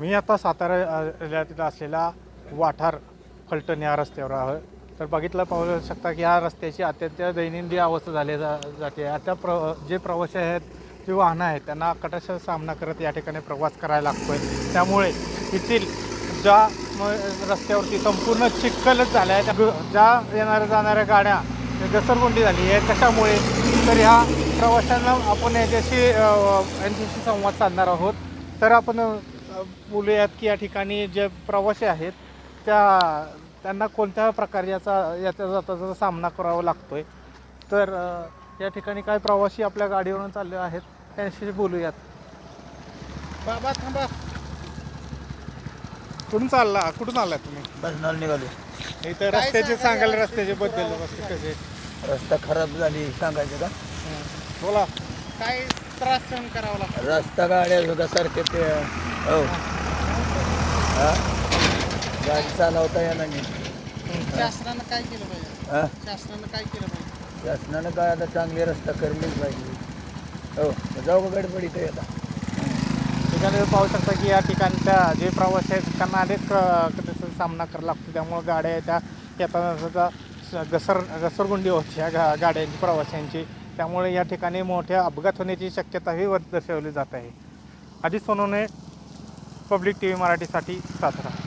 मी आता सातारा जिल्ह्यातील असलेला वाठार फलटण या रस्त्यावर आहे. तर बघितलं पाहू शकता की या रस्त्याची अत्यंत दैनंदिन अवस्था झाली जा जाते. आता प्र जे प्रवासी आहेत जे वाहनं आहेत त्यांना कटाशा सामना करत या ठिकाणी प्रवास करायला लागतो आहे त्यामुळे येथील ज्या म- रस्त्यावरती संपूर्ण चिखलच झाल्या आहे त्या- ज्या येणाऱ्या जाणाऱ्या गाड्या घसरगुंडी झाली आहे कशामुळे तर ह्या प्रवाशांना आपण याच्याशी यांच्याशी संवाद साधणार आहोत. तर आपण बोलूयात की या ठिकाणी जे प्रवासी आहेत त्या त्यांना कोणत्या प्रकारे याचा याचा जाताचा सामना करावा लागतोय? तर या ठिकाणी काही प्रवासी आपल्या गाडीवरून चालले आहेत त्यांच्याशी बोलूयात. बाबा थांबा. कुठून चालला? कुठून आला तुम्ही? बसणार निघालो. इथं रस्त्याचे सांगायला रस्त्याचे बद्दल रस्ते कसे रस्ता खराब झाली सांगायचं का? हं. बोला. काय त्रास सहन करावा लागतो. रस्ता गाड्या बघा सारखे ते हो. हा. गाडी चालवता येणार नाही. शासनानं काय केलं पाहिजे? हा? शासनानं काय केलं पाहिजे? शासनानं काय आता चांगले रस्ता करलीच पाहिजे. हो जाऊ का गडबडीत आता. ठिकाणी पाहू शकता की या ठिकाणच्या जे प्रवासी आहेत त्यांना अनेक अ, त्याचा सामना करावा लागतो. त्यामुळे गाड्या त्या येताना सुद्धा स- घसर घसरगुंडी होती या गा गाड्यांची प्रवाशांची. त्यामुळे या ठिकाणी मोठ्या अपघात होण्याची शक्यताही वर दर्शवली जात आहे. Ajit Sonawane public T V मराठीसाठी सातारा.